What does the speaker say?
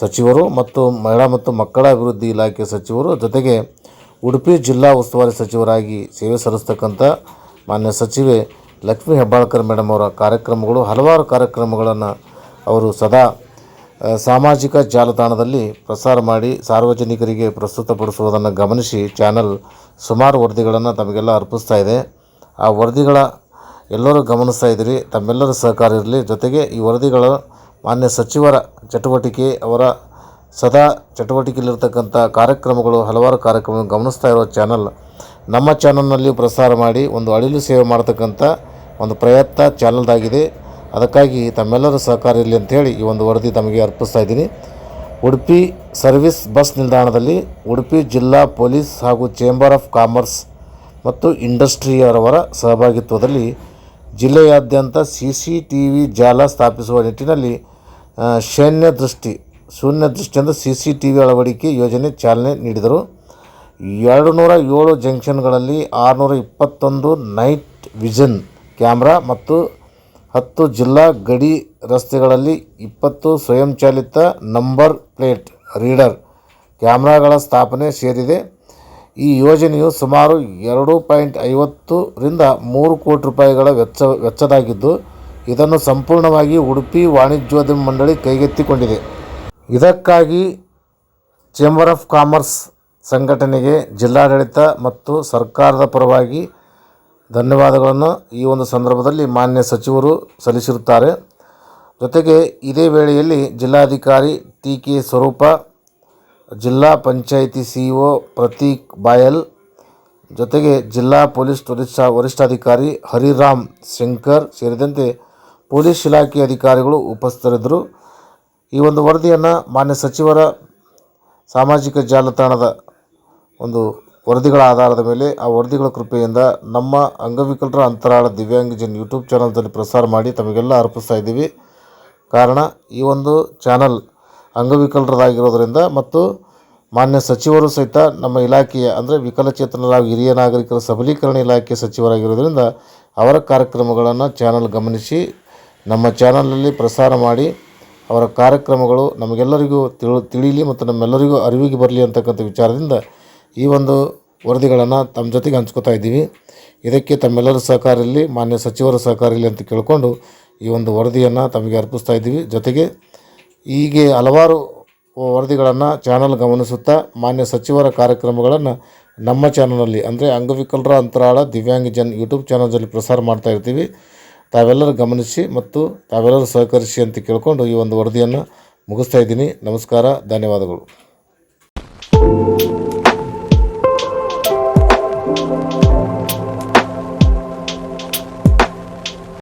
ಸಚಿವರು ಮತ್ತು ಮಹಿಳಾ ಮತ್ತು ಮಕ್ಕಳ ಅಭಿವೃದ್ಧಿ ಇಲಾಖೆ ಸಚಿವರು, ಜೊತೆಗೆ ಉಡುಪಿ ಜಿಲ್ಲಾ ಉಸ್ತುವಾರಿ ಸಚಿವರಾಗಿ ಸೇವೆ ಸಲ್ಲಿಸ್ತಕ್ಕಂಥ ಮಾನ್ಯ ಸಚಿವೆ ಲಕ್ಷ್ಮೀ ಹೆಬ್ಬಾಳ್ಕರ್ ಮೇಡಮ್ ಅವರ ಕಾರ್ಯಕ್ರಮಗಳು, ಹಲವಾರು ಕಾರ್ಯಕ್ರಮಗಳನ್ನು ಅವರು ಸದಾ ಸಾಮಾಜಿಕ ಜಾಲತಾಣದಲ್ಲಿ ಪ್ರಸಾರ ಮಾಡಿ ಸಾರ್ವಜನಿಕರಿಗೆ ಪ್ರಸ್ತುತಪಡಿಸುವುದನ್ನು ಗಮನಿಸಿ ಚಾನಲ್ ಸುಮಾರು ವರದಿಗಳನ್ನು ತಮಗೆಲ್ಲ ಅರ್ಪಿಸ್ತಾ ಇದೆ. ಆ ವರದಿಗಳ ಎಲ್ಲರೂ ಗಮನಿಸ್ತಾ ಇದ್ದೀರಿ, ತಮ್ಮೆಲ್ಲರ ಸಹಕಾರ ಇರಲಿ. ಜೊತೆಗೆ ಈ ವರದಿಗಳು ಮಾನ್ಯ ಸಚಿವರ ಚಟುವಟಿಕೆ, ಅವರ ಸದಾ ಚಟುವಟಿಕೆಯಲ್ಲಿರ್ತಕ್ಕಂಥ ಕಾರ್ಯಕ್ರಮಗಳು, ಹಲವಾರು ಕಾರ್ಯಕ್ರಮಗಳು ಗಮನಿಸ್ತಾ ಇರೋ ಚಾನಲ್ ನಮ್ಮ ಚಾನಲ್ನಲ್ಲಿ ಪ್ರಸಾರ ಮಾಡಿ, ಒಂದು ಅಳಿಲು ಸೇವೆ ಮಾಡ್ತಕ್ಕಂಥ ಒಂದು ಪ್ರಯತ್ನ ಚಾನಲ್ದಾಗಿದೆ ಅದಕ್ಕಾಗಿ ತಮ್ಮೆಲ್ಲರ ಸಹಕಾರ ಇರಲಿ ಅಂಥೇಳಿ ಈ ಒಂದು ವರದಿ ತಮಗೆ ಅರ್ಪಿಸ್ತಾ ಇದ್ದೀನಿ. ಉಡುಪಿ ಸರ್ವಿಸ್ ಬಸ್ ನಿಲ್ದಾಣದಲ್ಲಿ ಉಡುಪಿ ಜಿಲ್ಲಾ ಪೊಲೀಸ್ ಹಾಗೂ ಚೇಂಬರ್ ಆಫ್ ಕಾಮರ್ಸ್ ಮತ್ತು ಇಂಡಸ್ಟ್ರಿಯವರ ಸಹಭಾಗಿತ್ವದಲ್ಲಿ ಜಿಲ್ಲೆಯಾದ್ಯಂತ ಸಿ ಸಿ ಟಿ ವಿ ಜಾಲ ಸ್ಥಾಪಿಸುವ ನಿಟ್ಟಿನಲ್ಲಿ ಶೂನ್ಯ ದೃಷ್ಟಿ, ಶೂನ್ಯ ದೃಷ್ಟಿಯಿಂದ ಸಿ ಸಿ ಟಿ ವಿ ಅಳವಡಿಕೆ ಯೋಜನೆ ಚಾಲನೆ ನೀಡಿದರು. ಎರಡು ನೂರ ಏಳು ಜಂಕ್ಷನ್ಗಳಲ್ಲಿ ಆರುನೂರ ಇಪ್ಪತ್ತೊಂದು ನೈಟ್ ವಿಷನ್ ಕ್ಯಾಮ್ರಾ ಮತ್ತು ಹತ್ತು ಜಿಲ್ಲಾ ಗಡಿ ರಸ್ತೆಗಳಲ್ಲಿ ಇಪ್ಪತ್ತು ಸ್ವಯಂಚಾಲಿತ ನಂಬರ್ ಪ್ಲೇಟ್ ರೀಡರ್ ಕ್ಯಾಮ್ರಾಗಳ ಸ್ಥಾಪನೆ ಸೇರಿದೆ. ಈ ಯೋಜನೆಯು ಸುಮಾರು ಎರಡು ಪಾಯಿಂಟ್ ಐವತ್ತರಿಂದ ಮೂರು ಕೋಟಿ ರೂಪಾಯಿಗಳ ವೆಚ್ಚ, ವೆಚ್ಚದಾಗಿದ್ದು ಇದನ್ನು ಸಂಪೂರ್ಣವಾಗಿ ಉಡುಪಿ ವಾಣಿಜ್ಯೋದ್ಯಮ ಮಂಡಳಿ ಕೈಗೆತ್ತಿಕೊಂಡಿದೆ. ಇದಕ್ಕಾಗಿ ಚೇಂಬರ್ ಆಫ್ ಕಾಮರ್ಸ್ ಸಂಘಟನೆಗೆ ಜಿಲ್ಲಾಡಳಿತ ಮತ್ತು ಸರ್ಕಾರದ ಪರವಾಗಿ ಧನ್ಯವಾದಗಳನ್ನು ಈ ಒಂದು ಸಂದರ್ಭದಲ್ಲಿ ಮಾನ್ಯ ಸಚಿವರು ಸಲ್ಲಿಸಿರುತ್ತಾರೆ. ಜೊತೆಗೆ ಇದೇ ವೇಳೆಯಲ್ಲಿ ಜಿಲ್ಲಾಧಿಕಾರಿ T K Swaroopa, zilla panchayat C O Prateek Bayal, ಜೊತೆಗೆ ಜಿಲ್ಲಾ ಪೊಲೀಸ್ ವರಿಷ್ಠ ವರಿಷ್ಠಾಧಿಕಾರಿ ಹರಿರಾಮ್ ಶಂಕರ್ ಸೇರಿದಂತೆ ಪೊಲೀಸ್ ಇಲಾಖೆ ಅಧಿಕಾರಿಗಳು ಉಪಸ್ಥಿತರಿದ್ದರು. ಈ ಒಂದು ವರದಿಯನ್ನು ಮಾನ್ಯ ಸಚಿವರ ಸಾಮಾಜಿಕ ಜಾಲತಾಣದ ಒಂದು ವರದಿಗಳ ಆಧಾರದ ಮೇಲೆ ಆ ವರದಿಗಳ ಕೃಪೆಯಿಂದ ನಮ್ಮ ಅಂಗವಿಕಲರ ಅಂತರಾಳ ದಿವ್ಯಾಂಗಜನ್ ಯೂಟ್ಯೂಬ್ ಚಾನಲ್ದಲ್ಲಿ ಪ್ರಸಾರ ಮಾಡಿ ತಮಗೆಲ್ಲ ಅರ್ಪಿಸ್ತಾ ಇದ್ದೀವಿ. ಕಾರಣ ಈ ಒಂದು ಚಾನಲ್ ಅಂಗವಿಕಲರದಾಗಿರೋದರಿಂದ ಮತ್ತು ಮಾನ್ಯ ಸಚಿವರು ಸಹಿತ ನಮ್ಮ ಇಲಾಖೆಯ ಅಂದರೆ ವಿಕಲಚೇತನರ ಹಿರಿಯ ನಾಗರಿಕರ ಸಬಲೀಕರಣ ಇಲಾಖೆ ಸಚಿವರಾಗಿರೋದರಿಂದ ಅವರ ಕಾರ್ಯಕ್ರಮಗಳನ್ನು ಚಾನಲ್ ಗಮನಿಸಿ ನಮ್ಮ ಚಾನಲಲ್ಲಿ ಪ್ರಸಾರ ಮಾಡಿ ಅವರ ಕಾರ್ಯಕ್ರಮಗಳು ನಮಗೆಲ್ಲರಿಗೂ ತಿಳಿ ತಿಳಿಯಲಿ ಮತ್ತು ನಮ್ಮೆಲ್ಲರಿಗೂ ಅರಿವಿಗೆ ಬರಲಿ ಅಂತಕ್ಕಂಥ ವಿಚಾರದಿಂದ ಈ ಒಂದು ವರದಿಗಳನ್ನು ತಮ್ಮ ಜೊತೆಗೆ ಹಂಚ್ಕೋತಾ ಇದ್ದೀವಿ. ಇದಕ್ಕೆ ತಮ್ಮೆಲ್ಲರ ಸಹಕಾರ ಇರಲಿ ಮಾನ್ಯ ಸಚಿವರ ಸಹಕಾರ ಇರಲಿ ಅಂತ ಕೇಳಿಕೊಂಡು ಈ ಒಂದು ವರದಿಯನ್ನು ತಮಗೆ ಅರ್ಪಿಸ್ತಾ ಇದ್ದೀವಿ. ಜೊತೆಗೆ ಹೀಗೆ ಹಲವಾರು ವರದಿಗಳನ್ನು ಚಾನಲ್ ಗಮನಿಸುತ್ತಾ ಮಾನ್ಯ ಸಚಿವರ ಕಾರ್ಯಕ್ರಮಗಳನ್ನು ನಮ್ಮ ಚಾನಲಲ್ಲಿ, ಅಂದರೆ ಅಂಗವಿಕಲರ ಅಂತರಾಳ ದಿವ್ಯಾಂಗಜನ್ ಯೂಟ್ಯೂಬ್ ಚಾನಲ್ನಲ್ಲಿ ಪ್ರಸಾರ ಮಾಡ್ತಾ ಇರ್ತೀವಿ. ತಾವೆಲ್ಲರೂ ಗಮನಿಸಿ ಮತ್ತು ತಾವೆಲ್ಲರೂ ಸಹಕರಿಸಿ ಅಂತ ಕೇಳಿಕೊಂಡು ಈ ಒಂದು ವರದಿಯನ್ನು ಮುಗಿಸ್ತಾ ಇದ್ದೀನಿ. ನಮಸ್ಕಾರ ಧನ್ಯವಾದಗಳು.